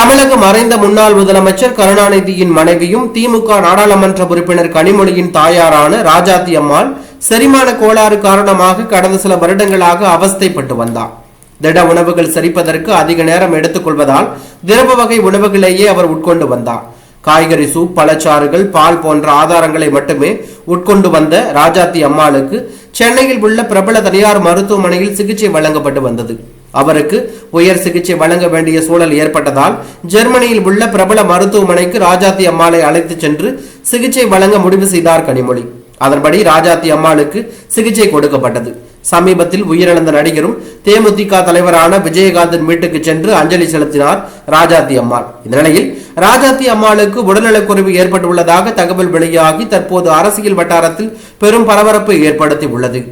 தமிழக மறைந்த முன்னாள் முதலமைச்சர் கருணாநிதியின் மனைவியும் திமுக நாடாளுமன்ற உறுப்பினர் கனிமொழியின் தாயாரான ராஜாத்தி அம்மாள் செரிமான கோளாறு காரணமாக கடந்த சில வருடங்களாக அவஸ்தைப்பட்டு வந்தார். திட உணவுகள் செரிப்பதற்கு அதிக நேரம் எடுத்துக்கொள்வதால் திரவ வகை உணவுகளையே அவர் உட்கொண்டு வந்தார். காய்கறி சூப் பழச்சாறுகள் பால் போன்ற ஆதாரங்களை மட்டுமே உட்கொண்டு வந்த ராஜாத்தி அம்மாளுக்கு சென்னையில் உள்ள பிரபல தனியார் மருத்துவமனையில் சிகிச்சை வழங்கப்பட்டு வந்தது. அவருக்கு உயர் சிகிச்சை வழங்க வேண்டிய சூழல் ஏற்பட்டதால் ஜெர்மனியில் உள்ள பிரபல மருத்துவமனைக்கு ராஜாத்தி அம்மாளை அழைத்துச் சென்று சிகிச்சை வழங்க முடிவு செய்தார் கனிமொழி. அதன்படி ராஜாத்தி அம்மாளுக்கு சிகிச்சை கொடுக்கப்பட்டது. சமீபத்தில் உயிரிழந்த நடிகரும் தேமுதிக தலைவரான விஜயகாந்தன் வீட்டுக்கு சென்று அஞ்சலி செலுத்தினார் ராஜாத்தி அம்மாள். இந்த நிலையில் ராஜாத்தி அம்மாளுக்கு உடல்நலக்குறைவு ஏற்பட்டுள்ளதாக தகவல் வெளியாகி தற்போது அரசியல் வட்டாரத்தில் பெரும் பரபரப்பை ஏற்படுத்தி உள்ளது